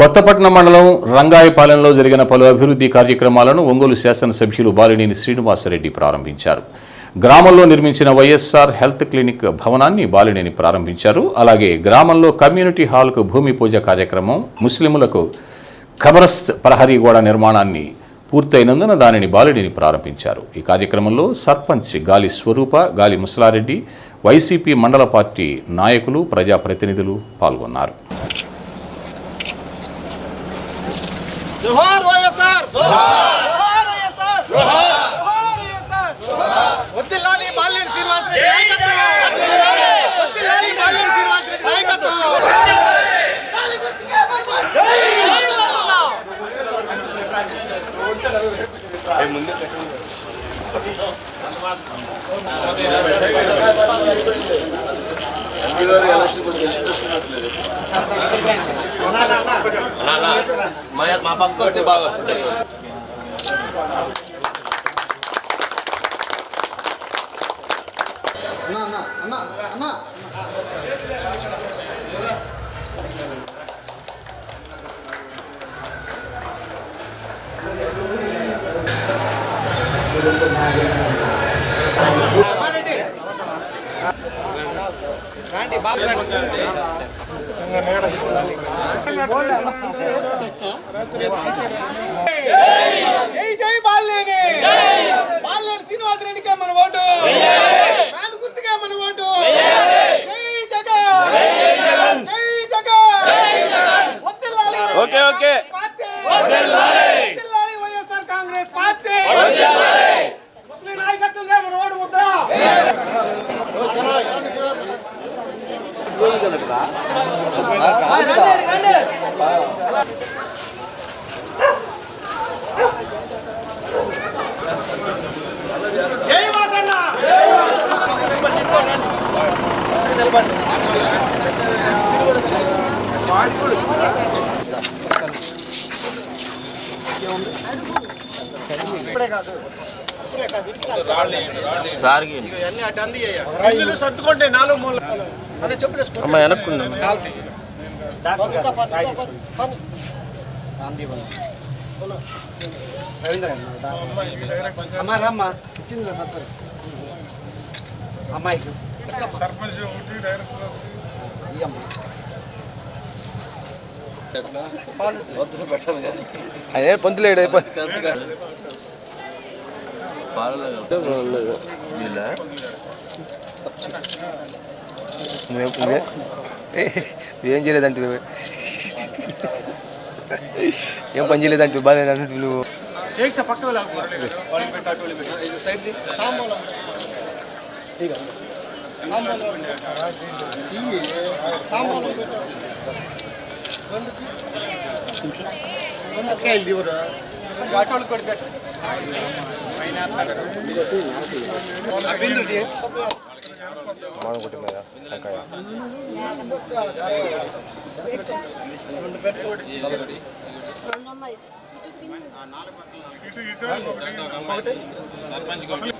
కొత్తపట్నం మండలం రంగాయపాలెంలో జరిగిన పలు అభివృద్ధి కార్యక్రమాలను ఒంగోలు శాసనసభ్యులు బాలినేని శ్రీనివాసరెడ్డి ప్రారంభించారు. గ్రామంలో నిర్మించిన వైఎస్ఆర్ హెల్త్ క్లినిక్ భవనాన్ని బాలినేని ప్రారంభించారు. అలాగే గ్రామంలో కమ్యూనిటీ హాల్కు భూమి పూజ కార్యక్రమం ముస్లింలకు కబరస్త్ ప్రహరీ గోడ నిర్మాణాన్ని పూర్తయినందున దానిని బాలుడిని ప్రారంభించారు. ఈ కార్యక్రమంలో సర్పంచ్ గాలి స్వరూప గాలి ముసలారెడ్డి వైసీపీ మండల పార్టీ నాయకులు ప్రజాప్రతినిధులు పాల్గొన్నారు. జోహార్ వైఎస్ఆర్ జోహార్ వైఎస్ఆర్ జోహార్ వైఎస్ఆర్ వద్దిల్లాలి బాలినేని శ్రీనివాసరెడ్డి నాయకత్వం వద్దిల్లాలి బాలినేని శ్రీనివాసరెడ్డి నాయకత్వం మా పక్క వస్తే బాగా వస్తుంది అన్న అన్న అన్న అన్న జై జై బాలినేని బాలినేని శ్రీనివాసరెడ్డికే మన ఓటు ఫ్యాన్ గుర్తుకే మన ఓటు జై జగన్ జై జగన్ వద్దిల్లాలి ఓకే, ఓకే. పార్టీ వద్దిల్లాలి వైఎస్ఆర్ కాంగ్రెస్ పార్టీ ముస్లిం నాయకత్వంగా మన ఓటు ముద్ర జై వాసన్న ఇప్పుడే కాదు సార్కి ఇవన్నీ అటు అంది ఇల్లు సర్దుకోండి నాలుగు మూల అమ్మ అమ్మా. రమ్మా. అమ్మాయికి. సర్పంచ్ ఒకటి డైరెక్టర్ అదే పంతులేడు ఏం చేయలేదంటే ఏం పని చేయలేదంటే బాగా నువ్వు. పక్క ఆటోలు కొడి పెట్టు మీద వంకాయ. ఇటు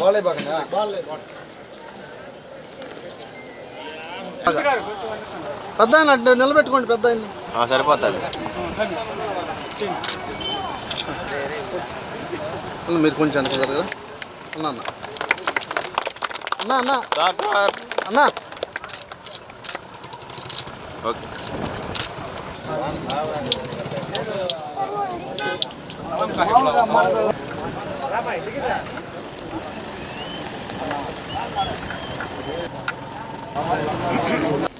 బాలే బాగా బాలే పెద్ద ఆయన నిలబెట్టుకోండి పెద్ద ఆయన సరిపోతుంది. అన్న, మీరు కొంచెం ఎంత జరగరా? అన్న అన్న. అన్న అన్న. Sir sir. అన్న ఓకే